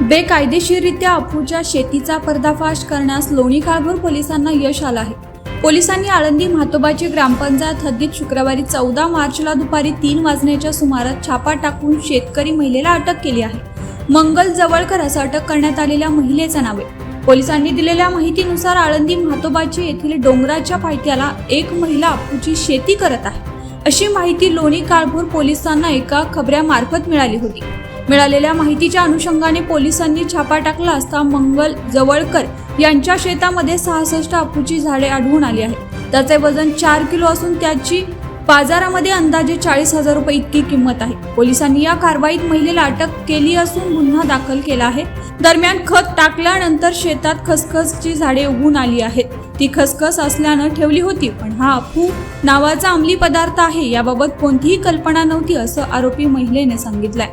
बेकायदेशीररित्या अफूच्या शेतीचा पर्दाफाश करण्यास लोणी काळभोर पोलिसांना यश आलं आहे. पोलिसांनी आळंदी म्हातोबाची ग्रामपंचायत हद्दीत शुक्रवारी चौदा मार्चला दुपारी तीन वाजण्याच्या सुमारास छापा टाकून शेतकरी महिलेला अटक केली आहे. मंगल जवळकर असं अटक करण्यात आलेल्या महिलेचं नाव आहे. पोलिसांनी दिलेल्या माहितीनुसार आळंदी म्हातोबाची येथील डोंगराच्या पायथ्याला एक महिला अफूची शेती करत आहे. अशी माहिती लोणी काळभोर पोलिसांना एका खबऱ्यामार्फत मिळाली होती. मिळालेल्या माहितीच्या अनुषंगाने पोलिसांनी छापा टाकला असता मंगल जवळकर यांच्या शेतामध्ये सहासष्ट अफूची झाडे आढळून आली आहेत. त्याचे वजन चार किलो असून त्याची बाजारामध्ये अंदाजे चाळीस हजार रुपये इतकी किंमत आहे. पोलिसांनी या कारवाईत महिलेला अटक केली असून गुन्हा दाखल केला आहे. दरम्यान खत टाकल्यानंतर शेतात खसखसची झाडे उगून आली आहेत. ती खसखस असल्यानं ठेवली होती पण हा अफू नावाचा अंमली पदार्थ आहे. याबाबत कोणतीही कल्पना नव्हती असं आरोपी महिलेने सांगितलंय.